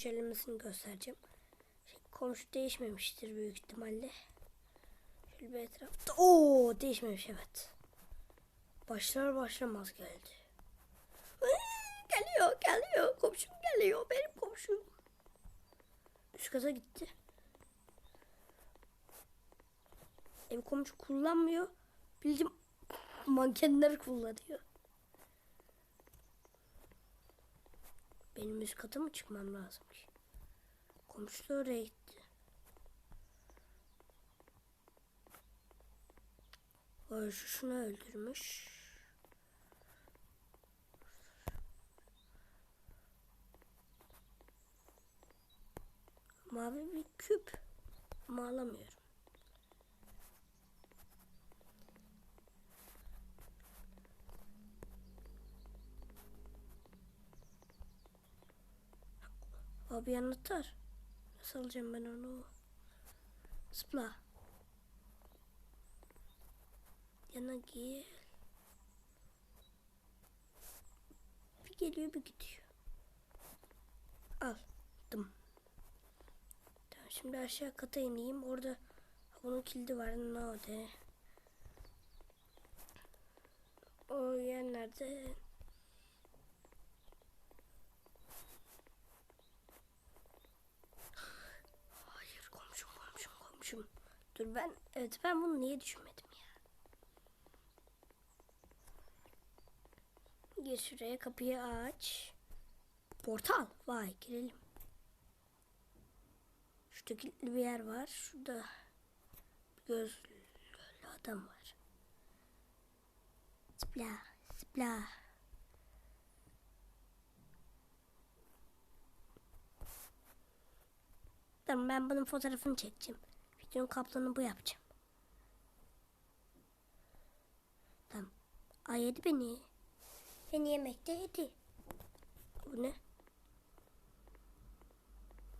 güncellemesini göstereceğim. Şey, komşu değişmemiştir büyük ihtimalle. Şöyle bir etrafta. Oo değişmemiş evet. Başlar başlamaz geldi. Geliyor geliyor komşum geliyor benim komşum. Üst kata gitti. Ev komşu kullanmıyor. Bildiğim mankenler kullanıyor. Benim üst kata mı çıkmam lazım ki? Komşu da oraya gitti. O şu şunu öldürmüş. Mavi bir küp. Ama alamıyorum. Abi anahtar. Nasıl alacağım ben onu? Zıpla. Yana gel. Bir geliyor bir gidiyor. Aldım. Tamam şimdi aşağı kata ineyim. Orada bunun kilidi var. Nerede? O yer nerede? Hayır komşum komşum komşum. Dur ben evet ben bunu niye düşünmedim ya? Gir şuraya kapıyı aç. Portal. Vay girelim. Şurada kilitli bir yer var. Şurada gözlü adam var. Zıpla zıpla. Tamam ben bunun fotoğrafını çekeceğim. Videonun kaplanı bu yapacağım. Tamam. Ay yedi beni. Beni yemekte yedi. Bu ne?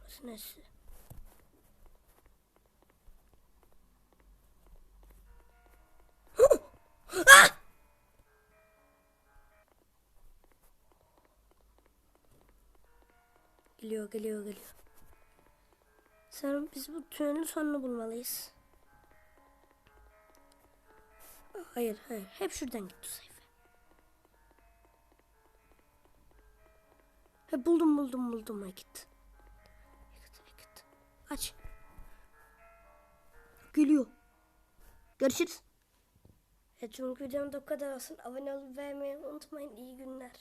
Burası neresi? Ah! Geliyor geliyor geliyor. Sanırım biz bu tünelin sonunu bulmalıyız. Hayır hayır. Hep şuradan git sayfa. He buldum buldum buldum Ekit. Ekit Ekit. Aç. Geliyor. Görüşürüz. Evet çünkü videomda bu kadar olsun. Abone olup beğenmeyi unutmayın. İyi günler.